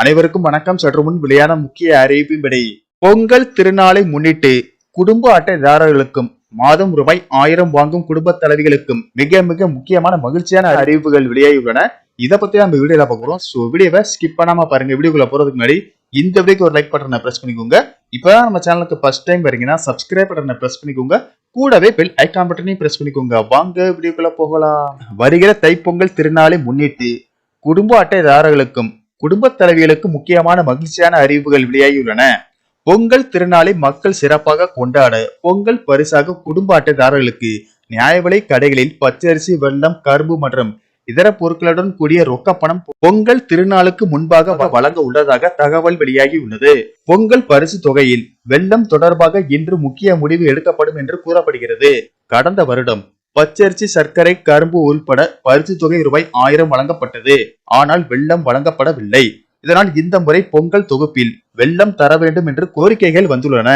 அனைவருக்கும் வணக்கம். சற்று முன் வெளியான முக்கிய அறிவிப்பின்படி பொங்கல் திருநாளை முன்னிட்டு குடும்ப அட்டைதாரர்களுக்கும் மாதம் ரூபாய் ஆயிரம் வாங்கும் குடும்ப தலைவிகளுக்கும் மிக மிக முக்கியமான மகிழ்ச்சியான அறிவிப்புகள் வெளியாகியுள்ளன. இதை பத்தி நம்ம வீடியோல பார்க்குறோம் ஸோ வீடியோவை ஸ்கிப் பண்ணாம பாருங்க. வீடியோக்குள்ள போறதுக்கு முன்னாடி இந்த வீடியோக்கு ஒரு லைக் பட்டனை பிரஸ் பண்ணிக்கோங்க. இப்பதான் நம்ம சேனலுக்கு ஃபர்ஸ்ட் டைம் வரீங்கன்னா சப்ஸ்கிரைப் பட்டனை பிரஸ் பண்ணிக்கோங்க. கூடவே பெல் ஐக்கான் பட்டனையும் பிரஸ் பண்ணிக்கோங்க. வாங்க வீடியோக்குள்ள போகலாம். வருகிற தைப்பொங்கல் திருநாளை முன்னிட்டு குடும்ப அட்டைதாரர்களுக்கும் குடும்பத் தலைவிகளுக்கு முக்கியமான மகிழ்ச்சியான அறிவிப்புகள் வெளியாகியுள்ளன. பொங்கல் திருநாளை மக்கள் சிறப்பாக கொண்டாட பொங்கல் பரிசாக குடும்ப அட்டைதாரர்களுக்கு நியாய விலை கடைகளில் பச்சரிசி வெள்ளம் கரும்பு மற்றும் இதர பொருட்களுடன் கூடிய ரொக்க பணம் பொங்கல் திருநாளுக்கு முன்பாக வழங்க உள்ளதாக தகவல் வெளியாகி உள்ளது பொங்கல் பரிசு தொகையில் வெள்ளம் தொடர்பாக இன்று முக்கிய முடிவு எடுக்கப்படும் என்று கூறப்படுகிறது. கடந்த வருடம் பச்சரிசி சர்க்கரை கரும்பு உள்பட பரிசு தொகை ரூபாய் ஆயிரம் வழங்கப்பட்டது. ஆனால் வெள்ளம் வழங்கப்படவில்லை. இதனால் இந்த முறை பொங்கல் தொகுப்பில் வெள்ளம் தர வேண்டும் என்று கோரிக்கைகள் வந்துள்ளன.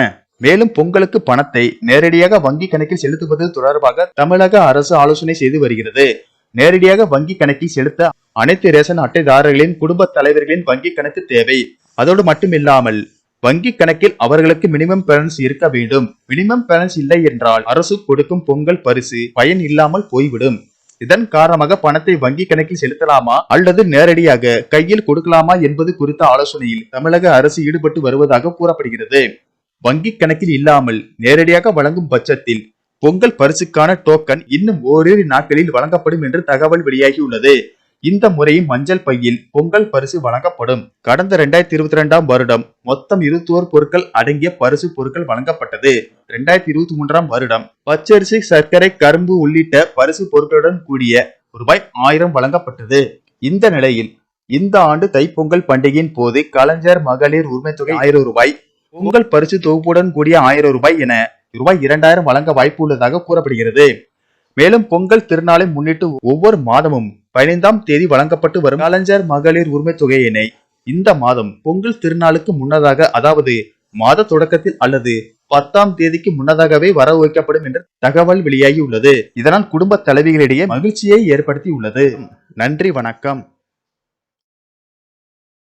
மேலும் பொங்கலுக்கு பணத்தை நேரடியாக வங்கி கணக்கில் செலுத்துவது தொடர்பாக தமிழக அரசு ஆலோசனை செய்து வருகிறது. நேரடியாக வங்கி கணக்கில் செலுத்த அனைத்து ரேஷன் அட்டைதாரர்களின் குடும்ப தலைவர்களின் வங்கி கணக்கு தேவை. அதோடு மட்டுமில்லாமல் வங்கி கணக்கில் அவர்களுக்கு மினிமம் பேலன்ஸ் இருக்க வேண்டும். மினிமம் பேலன்ஸ் இல்லை என்றால் அரசு கொடுக்கும் பொங்கல் பரிசு பயன் இல்லாமல் போய்விடும். இதன் காரணமாக பணத்தை வங்கி கணக்கில் செலுத்தலாமா அல்லது நேரடியாக கையில் கொடுக்கலாமா என்பது குறித்த ஆலோசனையில் தமிழக அரசு ஈடுபட்டு வருவதாக கூறப்படுகிறது. வங்கி கணக்கில் இல்லாமல் நேரடியாக வழங்கும் பட்சத்தில் பொங்கல் பரிசுக்கான டோக்கன் இன்னும் ஓரிரு நாட்களில் வழங்கப்படும் என்று தகவல் வெளியாகியுள்ளது. இந்த முறையும் மஞ்சள் பையில் பொங்கல் பரிசு வழங்கப்படும். கடந்த இரண்டாயிரத்தி இருபத்தி ரெண்டாம் வருடம் மொத்தம் இருபத்தோரு பொருட்கள் அடங்கிய பரிசு பொருட்கள் வழங்கப்பட்டது. இரண்டாயிரத்தி இருபத்தி மூன்றாம் வருடம் பச்சரிசி சர்க்கரை கரும்பு உள்ளிட்ட பரிசு பொருட்களுடன் கூடிய ரூபாய் ஆயிரம் வழங்கப்பட்டது. இந்த நிலையில் இந்த ஆண்டு தைப்பொங்கல் பண்டிகையின் போது கலைஞர் மகளிர் உரிமை தொகை ஆயிரம் ரூபாய் பொங்கல் பரிசு தொகுப்புடன் கூடிய ஆயிரம் ரூபாய் என ரூபாய் இரண்டாயிரம் வழங்க வாய்ப்பு உள்ளதாக கூறப்படுகிறது. மேலும் பொங்கல் திருநாளை முன்னிட்டு ஒவ்வொரு மாதமும் பதினைந்தாம் தேதி வழங்கப்பட்டு வரும் கலைஞர் மகளிர் உரிமை தொகையினை இந்த மாதம் பொங்கல் திருநாளுக்கு முன்னதாக அதாவது மாத தொடக்கத்தில் அல்லது பத்தாம் தேதிக்கு முன்னதாகவே வர வைக்கப்படும் என்ற தகவல் வெளியாகி உள்ளது இதனால் குடும்ப தலைவிகளிடையே மகிழ்ச்சியை ஏற்படுத்தி உள்ளது நன்றி வணக்கம்.